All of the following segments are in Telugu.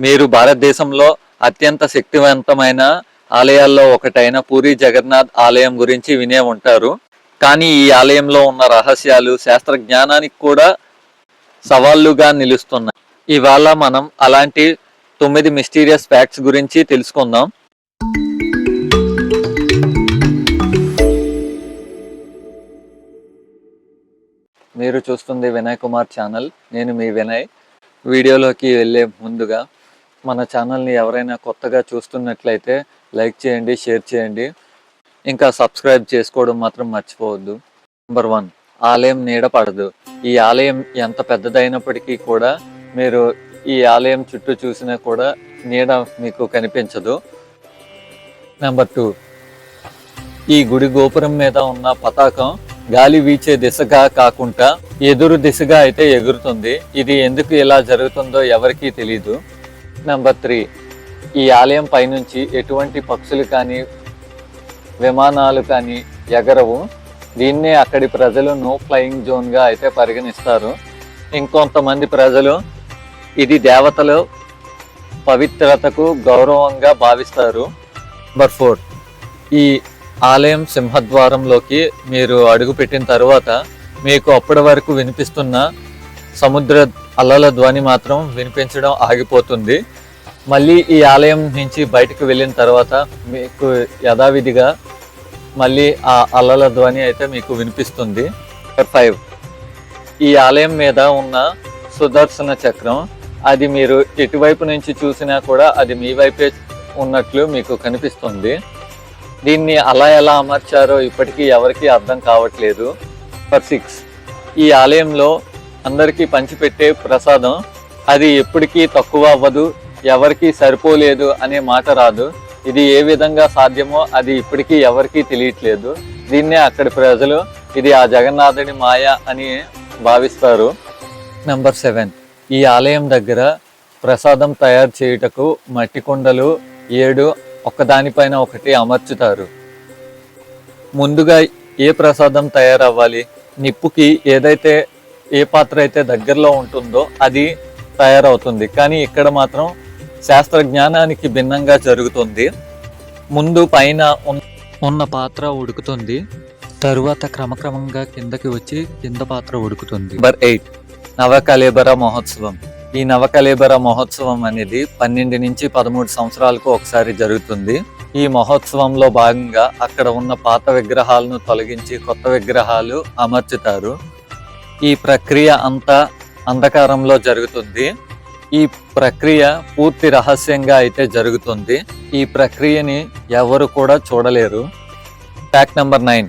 మీరు భారతదేశంలో అత్యంత శక్తివంతమైన ఆలయాల్లో ఒకటైన పూరి జగన్నాథ్ ఆలయం గురించి వినే ఉంటారు. కానీ ఈ ఆలయంలో ఉన్న రహస్యాలు శాస్త్ర జ్ఞానానికి కూడా సవాళ్ళుగా నిలుస్తున్నాయి. ఇవాళ మనం అలాంటి తొమ్మిది మిస్టీరియస్ ఫ్యాక్ట్స్ గురించి తెలుసుకుందాం. మీరు చూస్తుంది వినయ్ కుమార్ ఛానల్. నేను మీ వినయ్. వీడియోలోకి వెళ్ళే ముందుగా మన ఛానల్ని ఎవరైనా కొత్తగా చూస్తున్నట్లయితే లైక్ చేయండి షేర్ చేయండి. ఇంకా సబ్స్క్రైబ్ చేసుకోవడం మాత్రం మర్చిపోవద్దు. నెంబర్ వన్ ఆలయం నీడ పడదు. ఈ ఆలయం ఎంత పెద్దదైనప్పటికీ కూడా మీరు ఈ ఆలయం చుట్టూ చూసినా కూడా నీడ మీకు కనిపించదు. నెంబర్ టూ ఈ గుడి గోపురం మీద ఉన్న పతాకం గాలి వీచే దిశగా కాకుండా ఎదురు దిశగా అయితే ఎగురుతుంది. ఇది ఎందుకు ఇలా జరుగుతుందో ఎవరికీ తెలీదు. నెంబర్ త్రీ ఈ ఆలయం పైనుంచి ఎటువంటి పక్షులు కానీ విమానాలు కానీ ఎగరవు. దీన్నే అక్కడి ప్రజలు నో ఫ్లయింగ్ జోన్గా అయితే పరిగణిస్తారు. ఇంకొంతమంది ప్రజలు ఇది దేవతలు పవిత్రతకు గౌరవంగా భావిస్తారు. నెంబర్ ఫోర్ ఈ ఆలయం సింహద్వారంలోకి మీరు అడుగుపెట్టిన తర్వాత మీకు అప్పటి వరకు వినిపిస్తున్న సముద్ర అల్లల ధ్వని మాత్రం వినిపించడం ఆగిపోతుంది. మళ్ళీ ఈ ఆలయం నుంచి బయటకు వెళ్ళిన తర్వాత మీకు యథావిధిగా మళ్ళీ ఆ అల్లల ధ్వని అయితే మీకు వినిపిస్తుంది. ఫైవ్. ఈ ఆలయం మీద ఉన్న సుదర్శన చక్రం అది మీరు ఎటువైపు నుంచి చూసినా కూడా అది మీ వైపే ఉన్నట్లు మీకు కనిపిస్తుంది. దీన్ని అలా ఎలా అమర్చారో ఇప్పటికీ ఎవరికీ అర్థం కావట్లేదు. Number six. ఈ ఆలయంలో అందరికీ పంచిపెట్టే ప్రసాదం. అది ఎప్పటికీ తక్కువ అవ్వదు ఎవరికీ సరిపోలేదు అనే మాట రాదు. ఇది ఏ విధంగా సాధ్యమో అది ఇప్పటికీ ఎవరికీ తెలియట్లేదు. దీన్నే అక్కడి ప్రజలు ఇది ఆ జగన్నాథుడి మాయ అని భావిస్తారు. Number seven. ఈ ఆలయం దగ్గర ప్రసాదం తయారు చేయుటకు మట్టి కుండలు ఏడు ఒకదానిపైన ఒకటి అమర్చుతారు. ముందుగా ఏ ప్రసాదం తయారవ్వాలి? నిప్పుకి ఏదైతే ఏ పాత్ర అయితే దగ్గరలో ఉంటుందో అది తయారవుతుంది. కానీ ఇక్కడ మాత్రం శాస్త్ర జ్ఞానానికి భిన్నంగా జరుగుతుంది. ముందు పైన ఉన్- ఉన్న పాత్ర ఉడుకుతుంది. తరువాత క్రమక్రమంగా కిందకి వచ్చి కింద పాత్ర ఉడుకుతుంది. Number eight. నవకలేబర మహోత్సవం. ఈ నవకలేబర మహోత్సవం అనేది పన్నెండు నుంచి పదమూడు సంవత్సరాలకు ఒకసారి జరుగుతుంది. ఈ మహోత్సవంలో భాగంగా అక్కడ ఉన్న పాత విగ్రహాలను తొలగించి కొత్త విగ్రహాలు అమర్చుతారు. ఈ ప్రక్రియ అంతా అంధకారంలో జరుగుతుంది. ఈ ప్రక్రియ పూర్తి రహస్యంగా అయితే జరుగుతుంది. ఈ ప్రక్రియని ఎవరు కూడా చూడలేరు. ఫ్యాక్ట్ నెంబర్ నైన్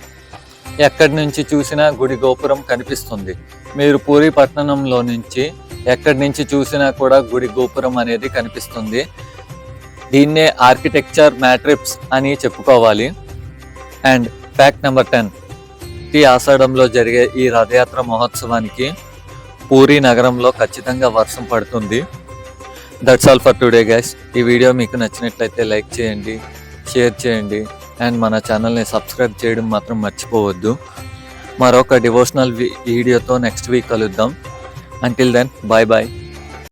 ఎక్కడి నుంచి చూసినా గుడి గోపురం కనిపిస్తుంది. మీరు పూరి పట్టణంలో నుంచి ఎక్కడి నుంచి చూసినా కూడా గుడి గోపురం అనేది కనిపిస్తుంది. దీన్నే ఆర్కిటెక్చర్ మ్యాట్రిప్స్ అని చెప్పుకోవాలి. అండ్ ఫ్యాక్ట్ నెంబర్ టెన్ ప్రతి ఆషాఢంలో జరిగే ఈ రథయాత్ర మహోత్సవానికి పూరి నగరంలో ఖచ్చితంగా వర్షం పడుతుంది. That's all for today guys ఈ వీడియో మీకు నచ్చినట్లయితే లైక్ చేయండి షేర్ చేయండి అండ్ మన ఛానల్ని సబ్స్క్రైబ్ చేయడం మాత్రం మర్చిపోవద్దు. మరొక డివోషనల్ వీడియోతో నెక్స్ట్ వీక్ కలుద్దాం. Until then bye bye